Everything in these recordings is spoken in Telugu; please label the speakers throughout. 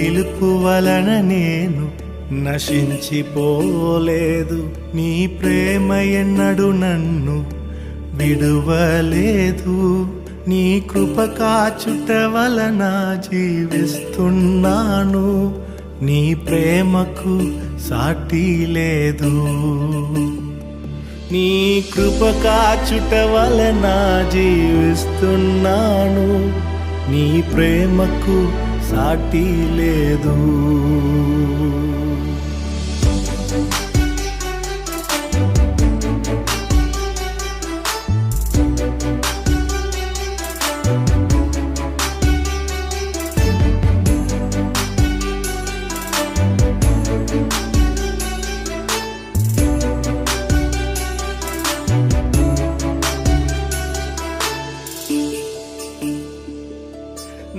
Speaker 1: పిలుపు వలన నేను నశించిపోలేదు. నీ ప్రేమ ఎన్నడు నన్ను విడువలేదు. నీ కృప కాచుట వలన జీవిస్తున్నాను. నీ ప్రేమకు సాటి లేదు. నీ కృప కాచుట వలన జీవిస్తున్నాను. నీ ప్రేమకు సాటి లేదు.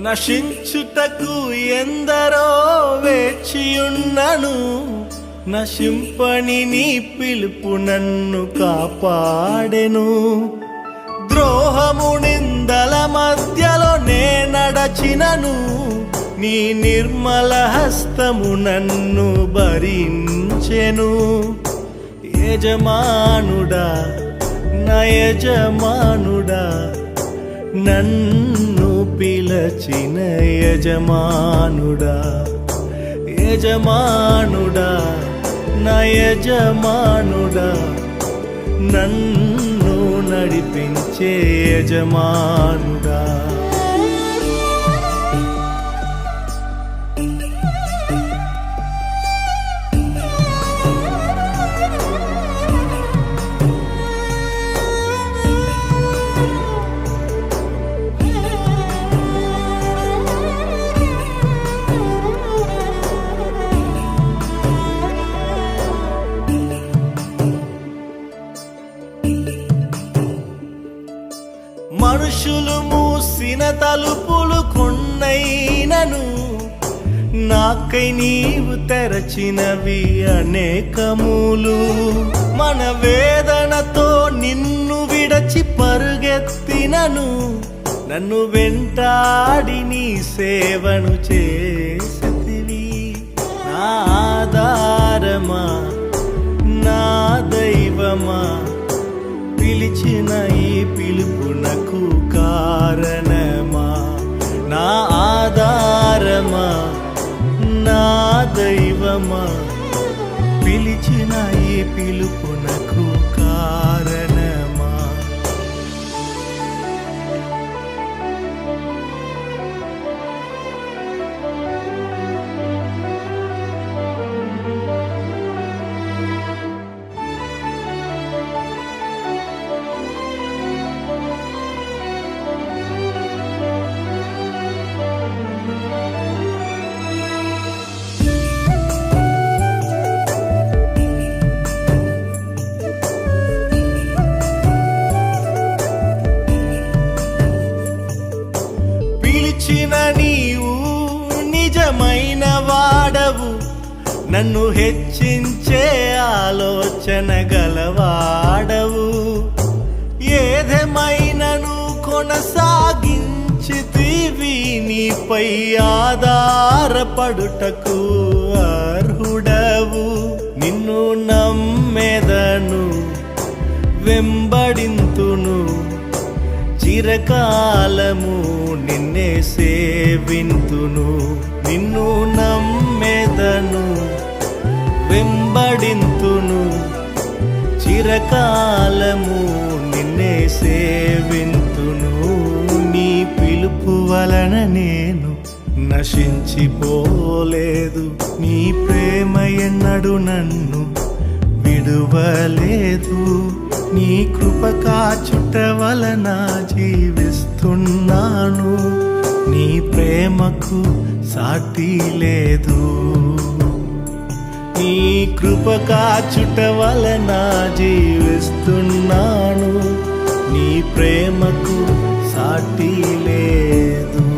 Speaker 1: నశించుటకు ఎందరో వేచియున్నను నశింపని నీ పిలుపు నన్ను కాపాడెను. ద్రోహము నిందల మధ్యలో నే నడచినను నీ నిర్మల హస్తము నన్ను భరించెను. యజమానుడా నయజమానుడా నన్ను పిలచిన యజమానుడా యజమానుడా నా యజమానుడా నన్ను నడిపించే యజమానుడా. మనుషులు మూసిన తలుపులు కొన్నైనను నాకై నీవు తెరచినవి అనేకములు. మన వేదనతో నిన్ను విడచి పరుగెత్తినను నన్ను వెంటాడి నీ సేవను చేసితివి. నా ఆధారమా? నా దైవమా? పిలిచిన ఈ పిలుపునకు కారణమా? నా ఆధారమా? నా దైవమా? పిలిచిన ఈ పిలుపునకు కారణమా? నన్ను హెచ్చించే ఆలోచన గలవాడవు. ఏదేమైనను కొనసాగించితివి నీపై ఆధారపడుటకు అర్హుడవు. నిన్ను నమ్మెదను వెంబడింతును. చిరకాలము నిన్నే సేవింతును. నిన్ను నమ్మెదను వెంబడింతును. చిరకాలము నిన్నే సేవింతును. నీ పిలుపు వలన నేను నశించిపోలేదు. నీ ప్రేమ ఎన్నడు నన్ను విడువలేదు. నీ కృప కాచుట వలన జీవిస్తున్నాను. నీ ప్రేమకు సాటి లేదు. నీ కృప కాచుట వలన జీవిస్తున్నాను. నీ ప్రేమకు సాటి లేదు.